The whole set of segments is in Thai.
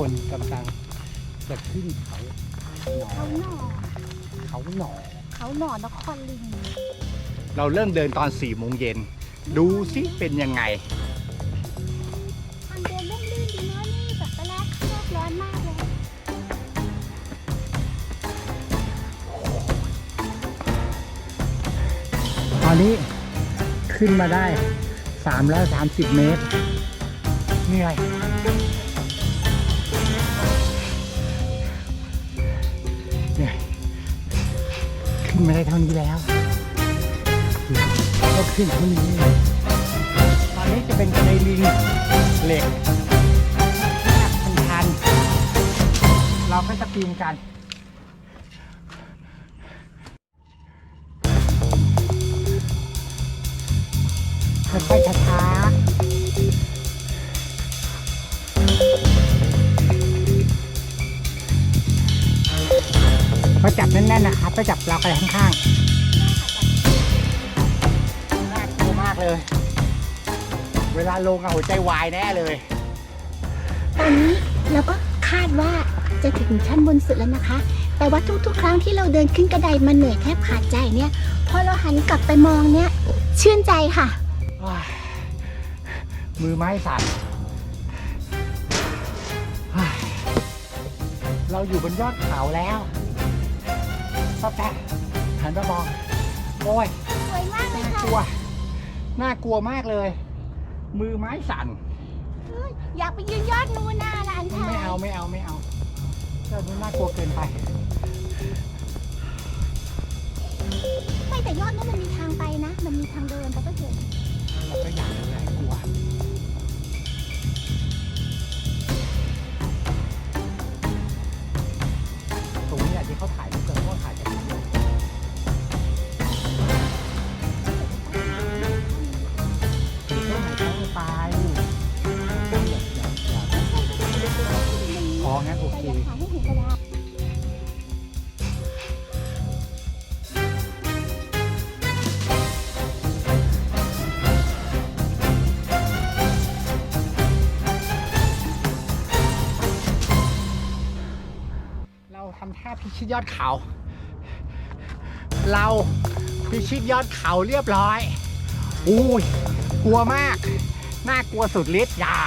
คนกำลังจะขึ้นเขาหนอเขาหน่อเขาหนอเขาหน่อนครลิงเราเริ่มเดินตอน4ี่โมงเย็น ดูสิเป็นยังไงทางเดินเล่นลื่นดีเนาะนี่แบบตอนแรกข้างนอกร้อนมากเลยตอนนี้ขึ้นมาได้ 330 เมตรเหนื่อย ขึ้นมาได้เท่านี้แล้วก็ขึ้นเท่านี้ตอนนี้จะเป็นกระไดลิงเหล็กพันพันเราก็จะปีนกันค่อยๆ พอจับแน่นๆนะครับก็จับเราไปข้างๆน่ากลัวมากเลย เวลาลงอะหัวใจวายแน่เลย ตอนนี้เราก็คาดว่าจะถึงชั้นบนสุดแล้วนะคะ แต่ว่าทุกๆ ครั้งที่เราเดินขึ้นกระไดมันเหนื่อยแทบขาดใจเนี่ยพอเราหันกลับไปมองเนี่ยชื่นใจค่ะว้ายมือไม้สั่นว้ายเราอยู่บนยอดเขาแล้ว ป้าแป๊ะหันมามองโอ้ยสวยมากเลยน่าค่ะกลัว น่ากลัวมากเลย มือไม้สั่นเฮ้ยอยากไปยืนยอดนู้นน่าร้านชายไม่เอาไม่เอาไม่เอายอดนู้นน่ากลัวเกินไป ไม่แต่ยอดนู้นมันมีทางไปนะ มันมีทางเดินแต่ก็เห็นเราก็อยากจะกลัว อ๋องั้นโอเคแต่อยากถ่ายให้เห็นก็ได้เราทำท่าพิชิตยอดเขา เราพิชิตยอดเขาเรียบร้อย อุ้ย กลัวมาก น่ากลัวสุดฤทธิ์อย่า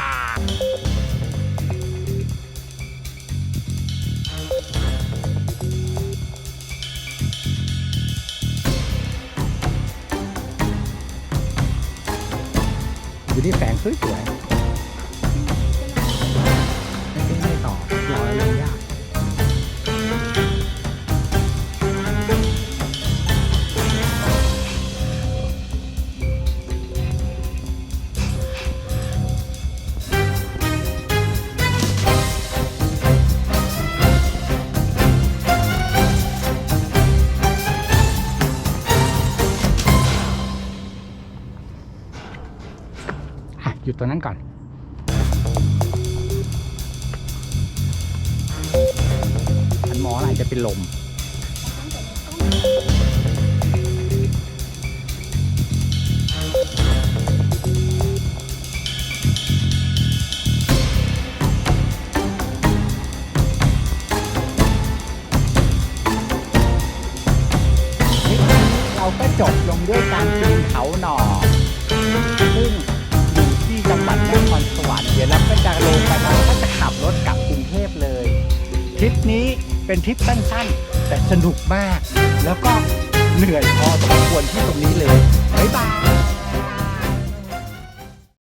อยู่ที่แสงสวยๆ หยุดตัวนั้นก่อน อันหมออะไรจะเป็นลม เป็นทริปสั้นๆ แต่สนุกมาก แล้วก็เหนื่อยพอสมควรที่ตรงนี้เลย บ๊ายบาย